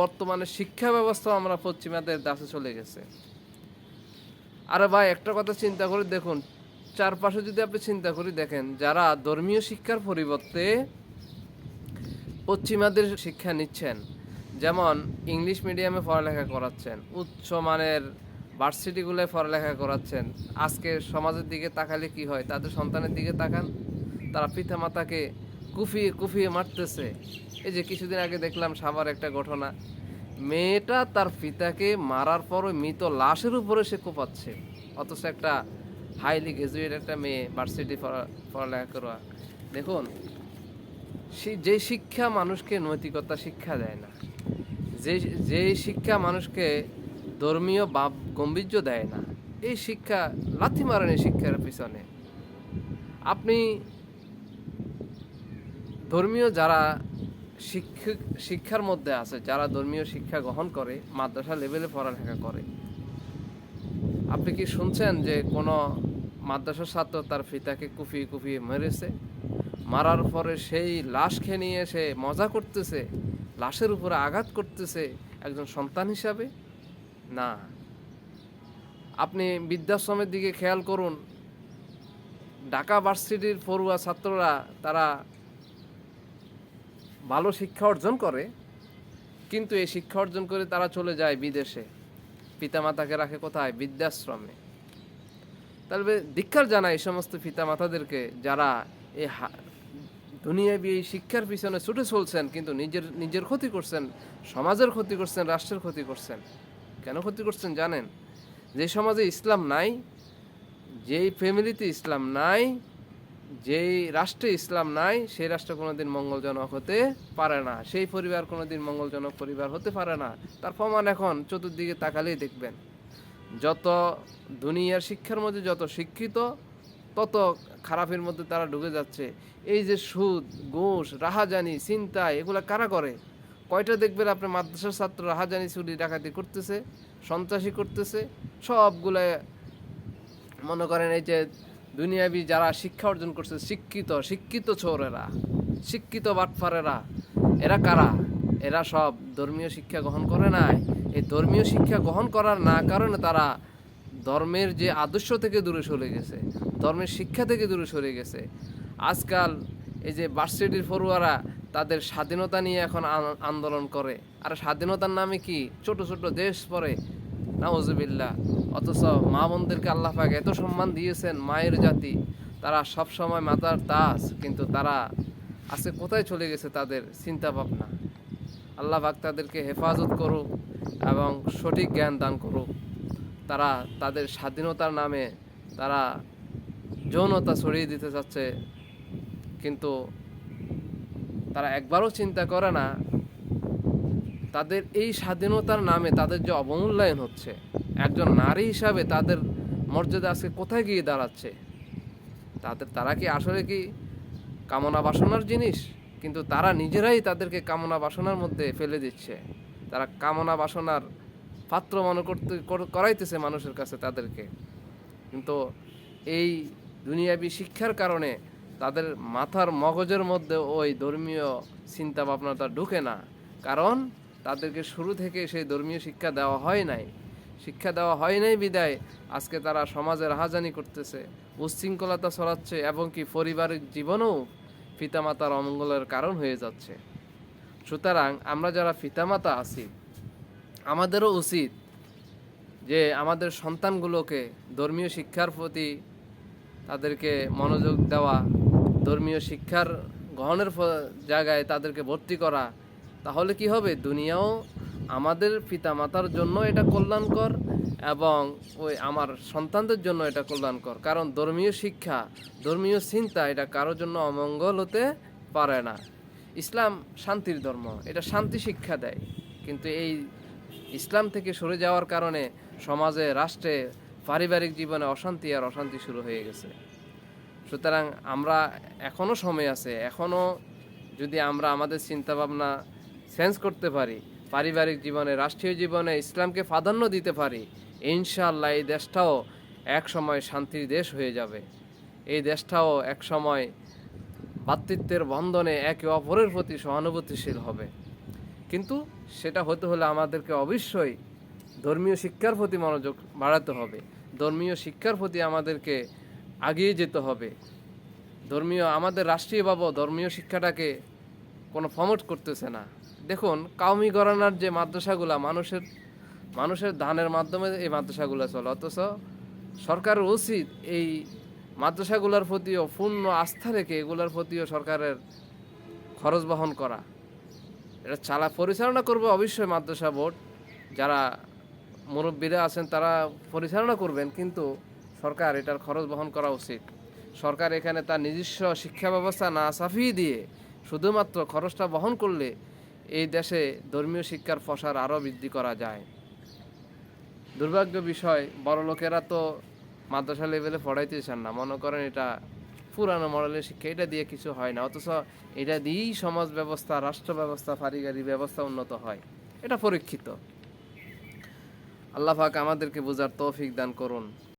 বর্তমানে শিক্ষা ব্যবস্থা আমরা পশ্চিমাদের দাসে চলে গেছে। আরে ভাই, একটা কথা চিন্তা করে দেখুন। চারপাশে যদি আপনি চিন্তা করে দেখেন, যারা ধর্মীয় শিক্ষার পরিবর্তে পশ্চিমাদের শিক্ষা নিচ্ছেন, যেমন ইংলিশ মিডিয়ামে পড়ালেখা করাচ্ছেন, উচ্চ মানের ভার্সিটিগুলোয় পড়ালেখা করাচ্ছেন, আজকে সমাজের দিকে তাকালে কি হয়? তাদের সন্তানের দিকে তাকান। তারা পিতামাতাকে কুফিয়ে কুফিয়ে মারতেছে। এই যে কিছুদিন আগে দেখলাম সাবার একটা ঘটনা। মেয়েটা তার পিতাকে মারার পর ওই মৃত লাশের উপরে সে কোপাচ্ছে। অথচ একটা হাইলি গ্রাজুয়েট একটা মেয়ে ভার্সিটি পড়ালেখা করা দেখুন যে শিক্ষা মানুষকে নৈতিকতা শিক্ষা দেয় না, যে যে শিক্ষা মানুষকে ধর্মীয় বাপ গম্ভীর্য দেয় না, এই শিক্ষা লাথি মারেন এই শিক্ষার পিছনে। আপনি ধর্মীয় যারা শিক্ষক শিক্ষার মধ্যে আছে, যারা ধর্মীয় শিক্ষা গ্রহণ করে, মাদ্রাসা লেভেলে পড়ালেখা করে। আপনি কি শুনছেন যে কোনো মাদ্রাসার ছাত্র তার পিতাকে কুফিয়ে কুফিয়ে মেরেছে? মারার পরে সেই লাশকে নিয়ে সে মজা করতেছে, লাশের উপরে আঘাত করতেছে একজন সন্তান হিসাবে? না। আপনি বৃদ্ধাশ্রমের দিকে খেয়াল করুন। ঢাকা ভার্সিটির পড়ুয়া ছাত্ররা তারা ভালো শিক্ষা অর্জন করে, কিন্তু এই শিক্ষা অর্জন করে তারা চলে যায় বিদেশে। পিতামাতাকে রাখে কোথায়? বৃদ্ধাশ্রমে। তাহলে ধিক্ষার জানায় এই সমস্ত পিতামাতাদেরকে যারা এই দুনিয়াবি এই শিক্ষার পিছনে ছুটে চলছেন, কিন্তু নিজের নিজের ক্ষতি করছেন, সমাজের ক্ষতি করছেন, রাষ্ট্রের ক্ষতি করছেন, কেন ক্ষতি করছেন জানেন? যে সমাজে ইসলাম নাই, যেই ফ্যামিলিতে ইসলাম নাই যেই রাষ্ট্রে ইসলাম নাই, সেই রাষ্ট্র কোনোদিন মঙ্গলজনক হতে পারে না। সেই পরিবার কোনোদিন মঙ্গলজনক পরিবার হতে পারে না। তার প্রমাণ এখন চতুর্দিকে তাকালেই দেখবেন। যত দুনিয়ার শিক্ষার মধ্যে যত শিক্ষিত, তত খারাপের মধ্যে তারা ঢুকে যাচ্ছে। এই যে সুদ, ঘুষ, রাহাজানি, চিন্তা, এগুলা কারা করে? কয়টা দেখবেন আপনি মাদ্রাসার ছাত্র রাহাজানি, চুরি, ডাকাতি করতেছে, সন্ত্রাসী করতেছে সবগুলা মনে করেন এই যে দুনিয়াবি যারা শিক্ষা অর্জন করছে, শিক্ষিত শিক্ষিত ছোরেরা শিক্ষিত বাটফারেরা, এরা কারা? এরা সব ধর্মীয় শিক্ষা গ্রহণ করে নাই। এই ধর্মীয় শিক্ষা গ্রহণ করার না কারণে তারা ধর্মের যে আদর্শ থেকে দূরে সরে গেছে, ধর্মের শিক্ষা থেকে দূরে সরে গেছে। আজকাল এই যে ভার্সিটির ফরুয়ারা তাদের স্বাধীনতা নিয়ে এখন আন্দোলন করে। আর স্বাধীনতার নামে কি ছোট ছোট দেশ পরে নাউজুবিল্লাহ। অথচ মা বোনদেরকে আল্লাহ পাক এত সম্মান দিয়েছেন মায়ের জাতি। তারা সব সময় মাতার তাস কিন্তু তারা আজকে কোথায় চলে গেছে তাদের চিন্তা ভাবনা আল্লাহ পাক তাদেরকে হেফাজত করুক এবং সঠিক জ্ঞান দান করুক। তারা তাদের স্বাধীনতার নামে তারা যৌনতা ছড়িয়ে দিতে চাচ্ছে, কিন্তু তারা একবারও চিন্তা করে না, তাদের এই স্বাধীনতার নামে তাদের যে অবমূল্যায়ন হচ্ছে। একজন নারী হিসাবে তাদের মর্যাদা আজকে কোথায় গিয়ে দাঁড়াচ্ছে? তাদের, তারা কি আসলে কি কামনা বাসনার জিনিস? কিন্তু তারা নিজেরাই তাদেরকে কামনা বাসনার মধ্যে ফেলে দিচ্ছে। তারা কামনা বাসনার পাত্র মনে করতে করাইতেছে মানুষের কাছে তাদেরকে। কিন্তু এই দুনিয়াবি শিক্ষার কারণে তাদের মাথার মগজের মধ্যে ওই ধর্মীয় চিন্তা ভাবনাটা ঢুকে না। কারণ তাদেরকে শুরু থেকে সেই ধর্মীয় শিক্ষা দেওয়া হয় নাই। শিক্ষা দেওয়া হয় নাই বিদায়। আজকে তারা সমাজের হাজানি করতেছে। উচ্ছৃঙ্খলতা ছড়াচ্ছে এবং কি পারিবারিক জীবনেও পিতামাতার অমঙ্গলের কারণ হয়ে যাচ্ছে। সুতরাং আমরা যারা পিতামাতা আছি, আমাদেরও উচিত যে আমাদের সন্তানগুলোকে ধর্মীয় শিক্ষার প্রতি তাদেরকে মনোযোগ দেওয়া, ধর্মীয় শিক্ষার গ্রহণের জায়গায় তাদেরকে ভর্তি করা। তাহলে কি হবে? দুনিয়াও আমাদের পিতামাতার জন্য এটা কল্যাণকর এবং ওই আমার সন্তানদের জন্য এটা কল্যাণকর। কারণ ধর্মীয় শিক্ষা, ধর্মীয় চিন্তা এটা কারোর জন্য অমঙ্গল হতে পারে না। ইসলাম শান্তির ধর্ম, এটা শান্তি শিক্ষা দেয়। কিন্তু এই ইসলাম থেকে সরে যাওয়ার কারণে সমাজে, রাষ্ট্রে পারিবারিক জীবনে অশান্তি আর অশান্তি শুরু হয়ে গেছে। সুতরাং আমরা এখনও সময় আছে এখনও যদি আমরা আমাদের চিন্তাভাবনা চেঞ্জ করতে পারি পারিবারিক জীবনে, রাষ্ট্রীয় জীবনে ইসলামকে প্রাধান্য দিতে পারি, ইনশাআল্লাহ এই দেশটাও এক সময় শান্তির দেশ হয়ে যাবে। এই দেশটাও এক সময় ভ্রাতৃত্বের বন্ধনে একে অপরের প্রতি সহানুভূতিশীল হবে। কিন্তু সেটা হতে হলে আমাদেরকে অবশ্যই ধর্মীয় শিক্ষার প্রতি মনোযোগ বাড়াতে হবে। ধর্মীয় শিক্ষার প্রতি আমাদেরকে আগিয়ে যেতে হবে। ধর্মীয়, আমাদের রাষ্ট্রীয়ভাবে ধর্মীয় শিক্ষাটাকে কোনো প্রমোট করতেছে না। দেখুন, কাউমি গরানার যে মাদ্রাসাগুলা, মানুষের মানুষের দানের মাধ্যমে এই মাদ্রাসাগুলো চলে। অথচ সরকারের উচিত এই মাদ্রাসাগুলোর প্রতিও পূর্ণ আস্থা রেখে এগুলোর প্রতিও সরকারের খরচ বহন করা। এটা চালা পরিচালনা করবে অবশ্যই মাদ্রাসা বোর্ড। যারা মুরব্বীরা আছেন, তারা পরিচালনা করবেন, কিন্তু সরকার এটার খরচ বহন করা উচিত। সরকার এখানে তার নিজস্ব শিক্ষা ব্যবস্থা না সাফিয়ে দিয়ে শুধুমাত্র খরচটা বহন করলে এই দেশে ধর্মীয় শিক্ষার প্রসার আরও বৃদ্ধি করা যায়। দুর্ভাগ্য বিষয়, বড় লোকেরা তো মাদ্রাসা লেভেলে পড়াইতে চান না। মনে করেন এটা পুরানো মডেলের শিক্ষা, এটা দিয়ে কিছু হয় না। অথচ এটা দিয়েই সমাজ ব্যবস্থা, রাষ্ট্র ব্যবস্থা, পারিবারিক ব্যবস্থা উন্নত হয়। এটা পরীক্ষিত। আল্লাহ আমাদেরকে বোঝার তৌফিক দান করুন।